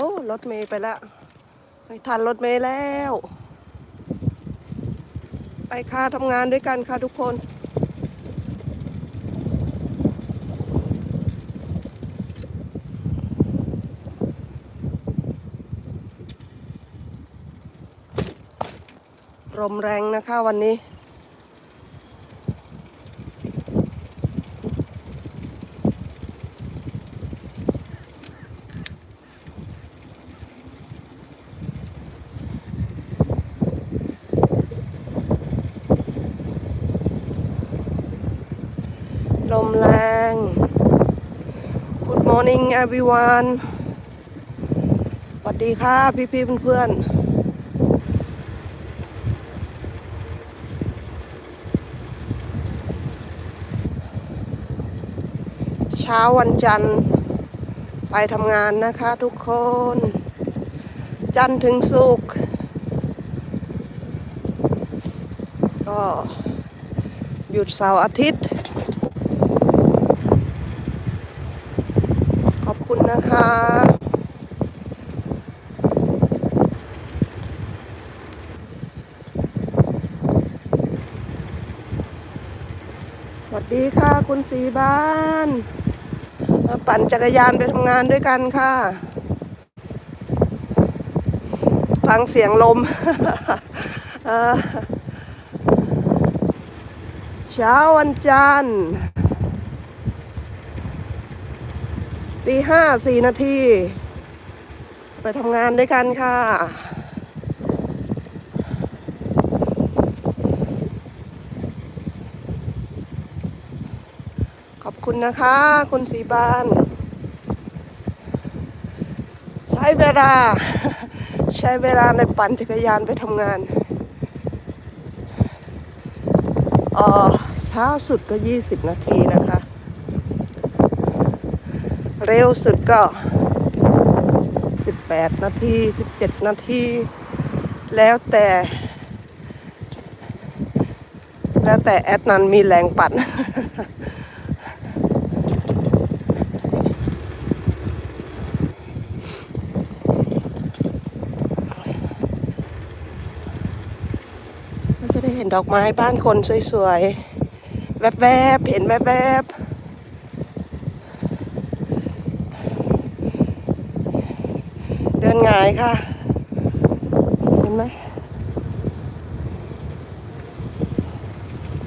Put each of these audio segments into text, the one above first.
โอ้ รถเมย์ไปแล้วไม่ทันรถเมย์แล้ว ไปค่ะทำงานด้วยกันค่ะทุกคนลมแรงนะคะวันนี้ ลมแรง Good morning everyone สวัสดีค่ะพี่ๆเพื่อนๆ เช้าวันจันทร์ไปทำงานนะคะทุกคน จันทร์ถึงศุกร์ก็หยุดเสาร์อาทิตย์ ขอบคุณ นะคะ สวัสดีค่ะคุณสีบ้านมาปั่นจักรยานไปทำงานด้วยกันค่ะ ฟังเสียงลมเช้าวันจันทร์ ตีห้าสี่นาทีไปทำงานด้วยกันค่ะ ขอบคุณนะคะ คุณสีบาน ใช้เวลา ใช้เวลาในปั่นจักรยานไปทำงานเออเช้าสุดก็ 20 นาทีนะ เร็วสุดก็ 18 นาที 17 นาที แล้วแต่ แล้วแต่แอดนั้นมีแรงปั่นก็จะได้เห็นดอกไม้บ้านคนสวยๆ แวบๆ เห็นแวบๆ เดินหงายค่ะ เห็นไหม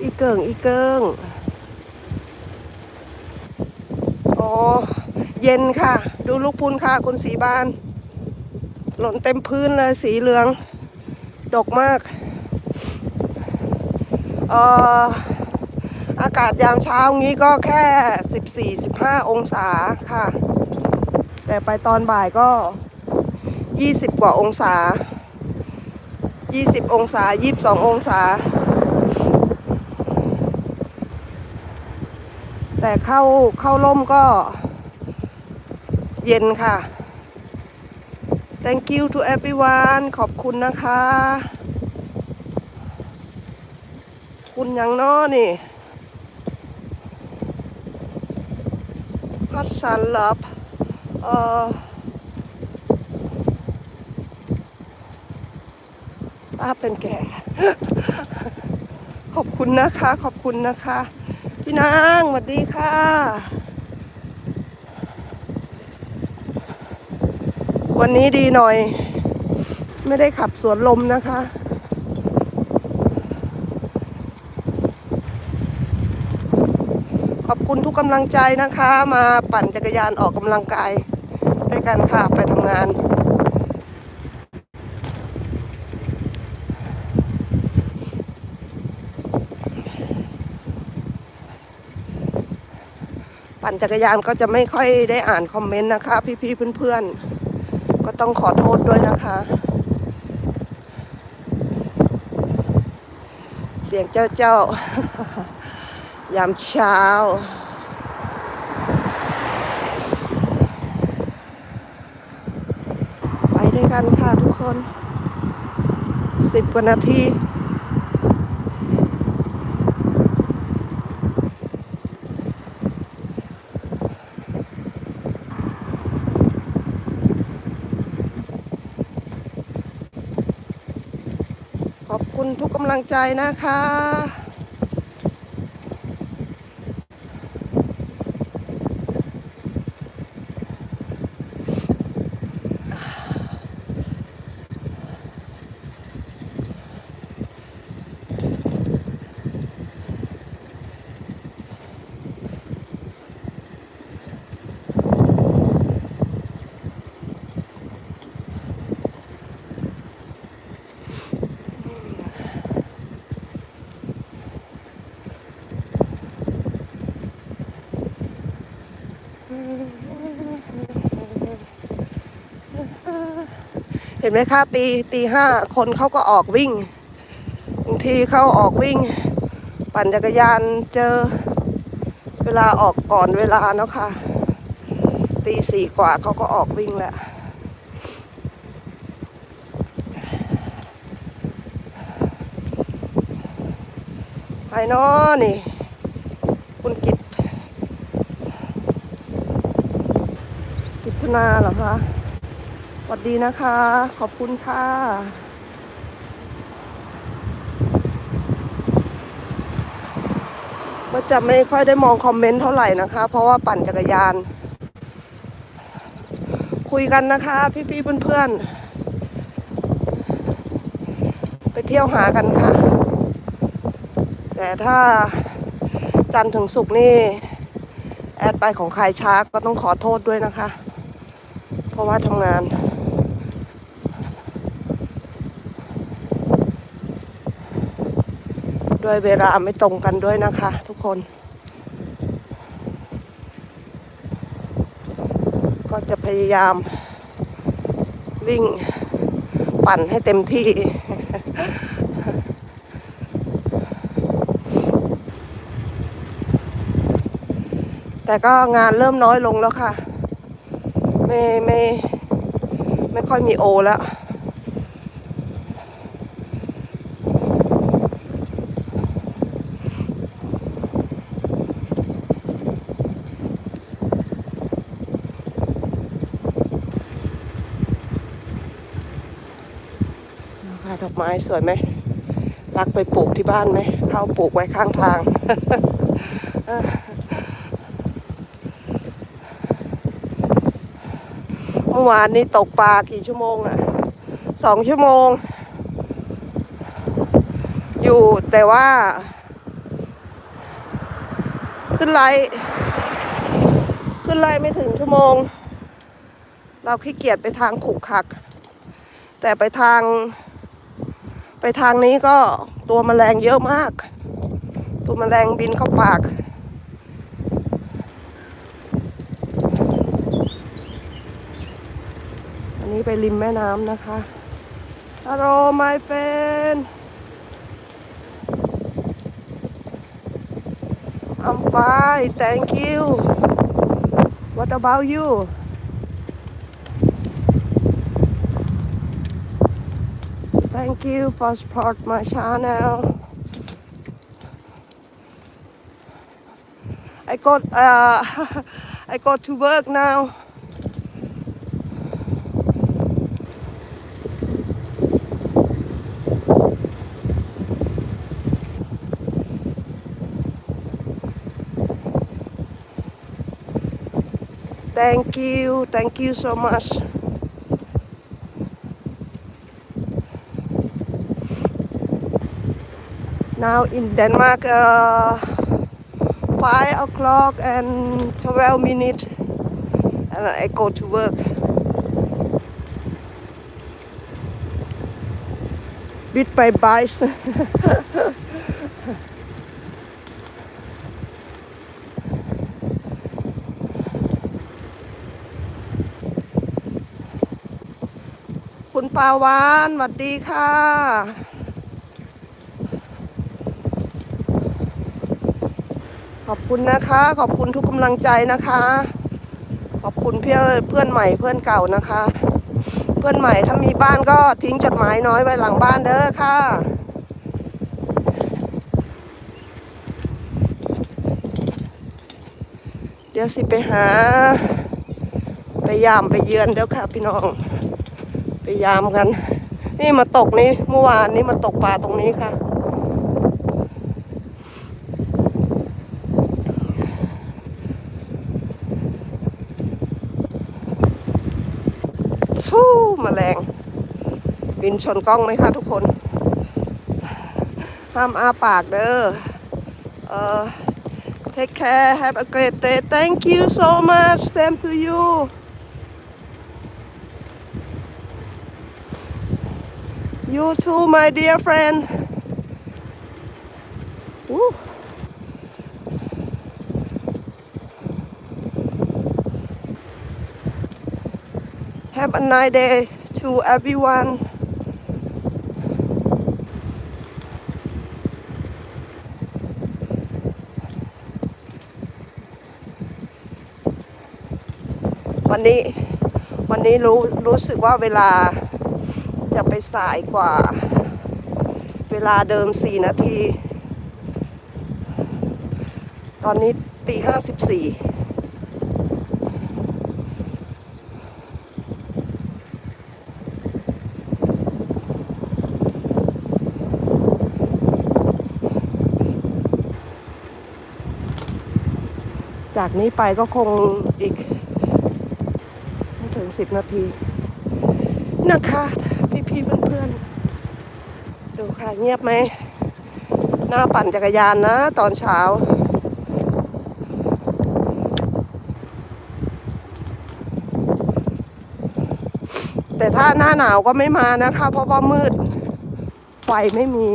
อีเกิงอีเกิงอ๋อเย็นค่ะ ดูลูกพุนค่ะคุณสีบาน หล่นเต็มพื้นเลยสีเหลือง ดกมากเอ่ออากาศยามเช้างี้ก็แค่ 14-15 องศาค่ะ แต่ไปตอนบ่ายก็ 20 กว่าองศา 20 องศา 22 องศา แต่เข้าเข้าร่มก็เย็นค่ะ thank you to everyone ขอบคุณนะคะ คุณยังน้อนี่ พัดสันลับเอ่อ ป้าเป็นแก่ ขอบคุณนะคะ ขอบคุณนะคะ พี่นางสวัสดีค่ะวันนี้ดีหน่อย ไม่ได้ขับสวนลมนะคะ ขอบคุณทุกกำลังใจนะคะ มาปั่นจักรยานออกกำลังกายด้วยกันค่ะไปทำงาน ปั่นจักรยานก็จะไม่ค่อยได้อ่านคอมเมนต์นะคะ พี่ๆเพื่อนๆ ก็ต้องขอโทษด้วยนะคะ เสียงเจ้าเจ้ายามเช้าไปด้วยกันค่ะทุกคนสิบกว่านาที คุณทุกกำลังใจนะคะ เห็นไหมคะตีตีห้าคนเขาก็ออกวิ่งบางทีเขาออกวิ่ง ปั่นจักรยานเจอ เวลาออกก่อนเวลาเนาะค่ะตีสี่กว่าเขาก็ออกวิ่งแล้วไปเนาะนี่ คุณกิตกิตนาเหรอคะ วัสดีนะคะ ขอบคุณค่ะก็จะไม่ค่อยได้มองคอมเมนต์เท่าไหร่นะคะ เพราะว่าปั่นจักรยาน คุยกันนะคะ พี่ๆเพื่อนๆ ไปเที่ยวหากันค่ะ แต่ถ้าจันถึงศุกนี่ แอดไปของใครช้าก็ต้องขอโทษด้วยนะคะ เพราะว่าทำงาน ด้วยเวลาไม่ตรงกันด้วยนะคะ ทุกคน ก็จะพยายามวิ่งปั่นให้เต็มที่ แต่ก็งานเริ่มน้อยลงแล้วค่ะ ไม่ไม่ไม่ค่อยมีโอแล้ว ไม้สวยไหมรักไปปลูกที่บ้านไหมเข้าปลูกไว้ข้างทาง เมื่อวานนี้ตกปลากี่ชั่วโมงอะสองชั่วโมง อยู่แต่ว่า ขึ้นไลขึ้นไลไม่ถึงชั่วโมง เราขี้เกียจไปทางขุกขัก แต่ไปทาง ไปทางนี้ก็ตัวแมลงเยอะมาก ตัวแมลงบินเข้าปาก อันนี้ไปริมแม่น้ำนะคะ Hello my friend I'm fine thank you What about you Thank you for support my channel. I got uh, I got to work now. Thank you, thank you so much. Now in Denmark, uh, five o'clock and twelve minutes, and I go to work. Bit by bite. คุณปาวานสวัสดีค่ะ อบคุณนะคะ ขอบคุณทุกกำลังใจนะคะ ขอบคุณเพื่อนเพื่อนใหม่เพื่อนเก่านะคะ เพื่อนใหม่ถ้ามีบ้านก็ทิ้งจดหมายน้อยไว้หลังบ้านเด้อค่ะเดี๋ยวสิไปหา ไปยามไปเยือนเดี๋ยวค่ะพี่น้อง ไปยามกัน นี่มาตกนี่เมื่อวานนี้มาตกปลาตรงนี้ค่ะ ฟู้แมลง บิ นชนกล้องไหมคะทุกคน ห้ามอ้าปากเด้อเอ่อ take care have a great day thank you so much same to you you too my dear friend Woo. Have a nice day to everyone. วันนี้ วั นี้รู้รู้สึกว่าเวลาจะไปสายกว่า เวลาเดิม4นาที ตอนนี้ตีห้าสิบสี่จากนี้ไปก็คงอีก สิบนาที นะคะพี่ๆเพื่อนๆ ดูค่ะเงียบไหมหน้าปั่นจักรยานนะ ตอนเช้า แต่ถ้าหน้าหนาวก็ไม่มานะคะ เพราะว่ามืด ไฟไม่มี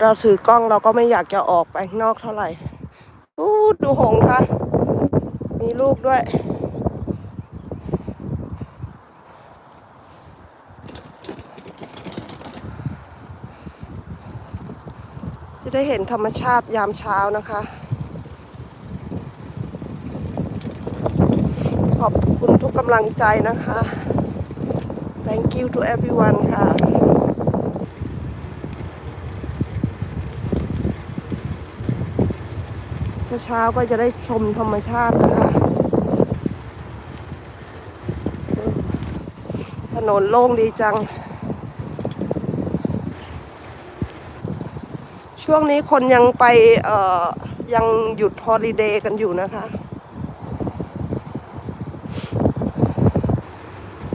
เราถือกล้องเราก็ไม่อยากจะออกไปนอกเท่าไหร่อู้ดูหงค่ะ มีลูกด้วยจะได้เห็นธรรมชาติยามเช้านะคะ ขอบคุณทุกกำลังใจนะคะ thank you to everyone ค่ะ เช้าก็จะได้ชมธรรมชาตินะคะถนนโล่งดีจัง ช่วงนี้คนยังไปเอ่อยังหยุดฮอลิเดย์กันอยู่นะคะ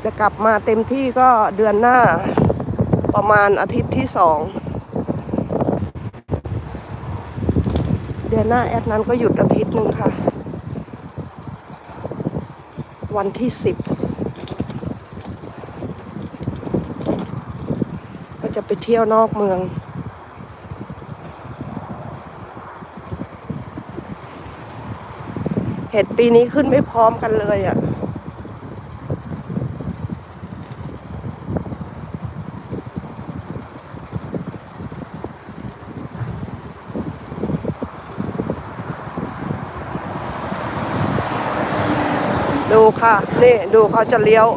จะกลับมาเต็มที่ก็เดือนหน้าประมาณอาทิตย์ที่สอง ดือนหน้าแอดนั้นก็หยุดอาทิตย์หนึ่งค่ะ วันที่สิบก็จะไปเที่ยวนอกเมือง เห็ดปีนี้ขึ้นไม่พร้อมกันเลยอะ่ะ ดู ค่ะนี่ดูเขาจะเลี้ยว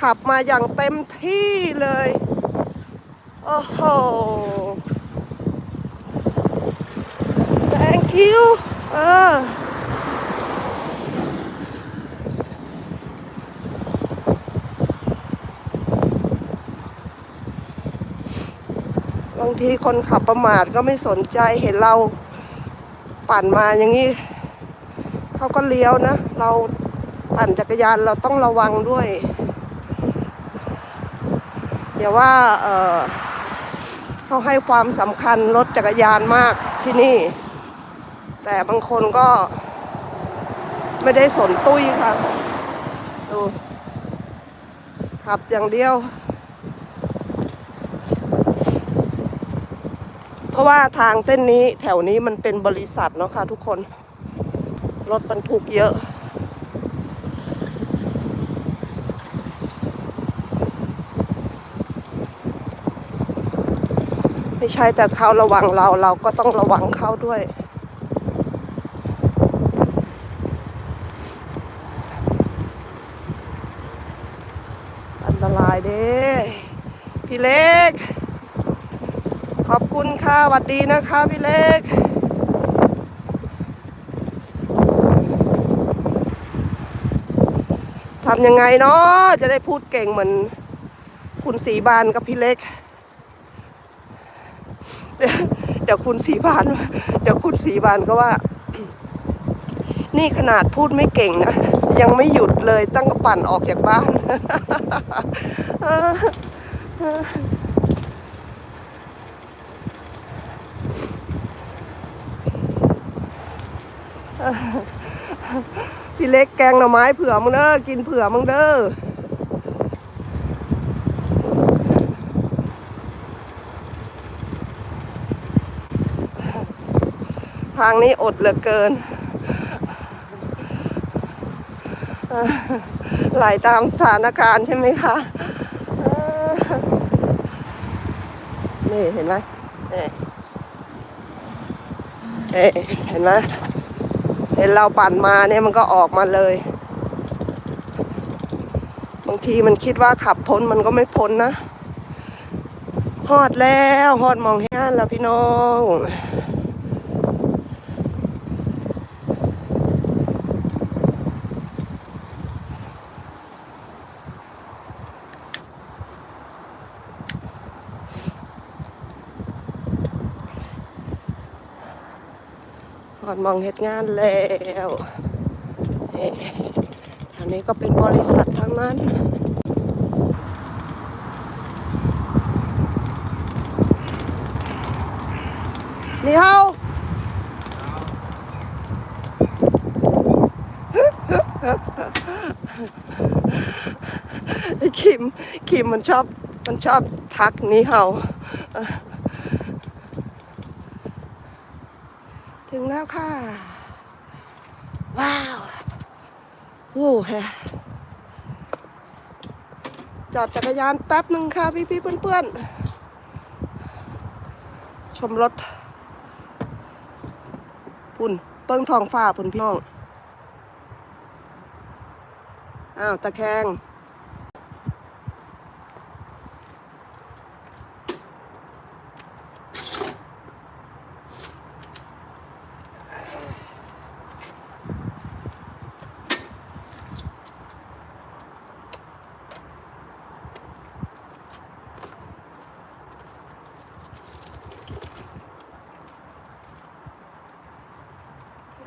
ขับมาอย่างเต็มที่เลย โอ้โห thank you เออบางทีคนขับประมาทก็ไม่สนใจเห็นเราปั่นมาอย่างนี้เขาก็เลี้ยวนะ เรา ปั่นจักรยานเราต้องระวังด้วยอย่าว่าเออเขาให้ความสำคัญรถจักรยานมากที่นี่ แต่บางคนก็ไม่ได้สนตุ้ยค่ะดูขับอย่างเดียว เพราะว่าทางเส้นนี้แถวนี้มันเป็นบริษัทเนาะค่ะทุกคน รถบรรทุกเยอะ ไม่ใช่แต่เขาระวังเราเราก็ต้องระวังเขาด้วย อันตรายเด้พี่เล็ก ขอบคุณค่ะสวัสดีนะคะพี่เล็กทำยังไงเนาะจะได้พูดเก่งเหมือนคุณสีบานกับพี่เล็ก เดี๋ยวคุณสีบานเดี๋ยวคุณสีบานก็ว่า นี่ขนาดพูดไม่เก่งนะ ยังไม่หยุดเลยตั้งกระปั่นออกจากบ้าน พี่เล็กแกงหน่อไม้เผื่อมึงเด้อกินเผื่อมึงเด้อ ทางนี้อดเหลือเกิน ไหลตามสถานการณ์ใช่ไหมคะนี่เห็นไหมเอ๊ะเห็นไหมเห็นเราปั่นมาเนี่ยมันก็ออกมาเลย บางทีมันคิดว่าขับพ้นมันก็ไม่พ้นนะฮอดแล้วฮอดมองแห้งแล้วพี่น้อง หอดมองเฮ็ดงานแล้วอันนี้ก็เป็นบริษัททั้งนั้นนี่เฮาไอ้คิมคิมมันชอบ มันชอบทักนี่เฮา ถึงแล้วค่ะ ว้าวโอ้แฮะจอดจักรยานแป๊บหนึ่งค่ะพี่พี่ๆเพื่อนๆ ชมรถปุ่นเปิ้งทองฟ้าพุ่นพี่น้อง อ้าว ตะแคง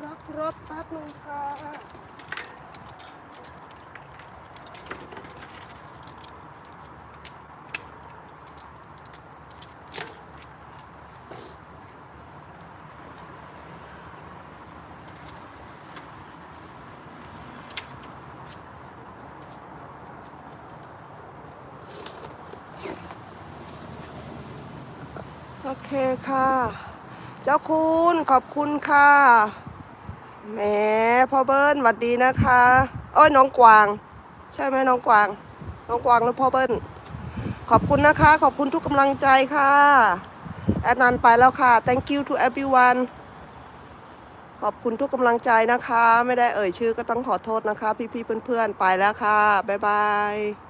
รับรถแป๊บหนึงค่ะ โอเคค่ะ เจ้าคุณขอบคุณค่ะแหมพ่อเบิ้ลหวัดดีนะคะเอ้ยน้องกวาง ใช่ไหมน้องกวาง น้องกวางหรือพ่อเบิ้ลขอบคุณนะคะ ขอบคุณทุกกำลังใจค่ะแอดนันไปแล้วค่ะ thank you to everyone ขอบคุณทุกกำลังใจนะคะ ไม่ได้เอ่ยชื่อก็ต้องขอโทษนะคะ พี่ๆเพื่อนๆ ไปแล้วค่ะ บ๊ายบาย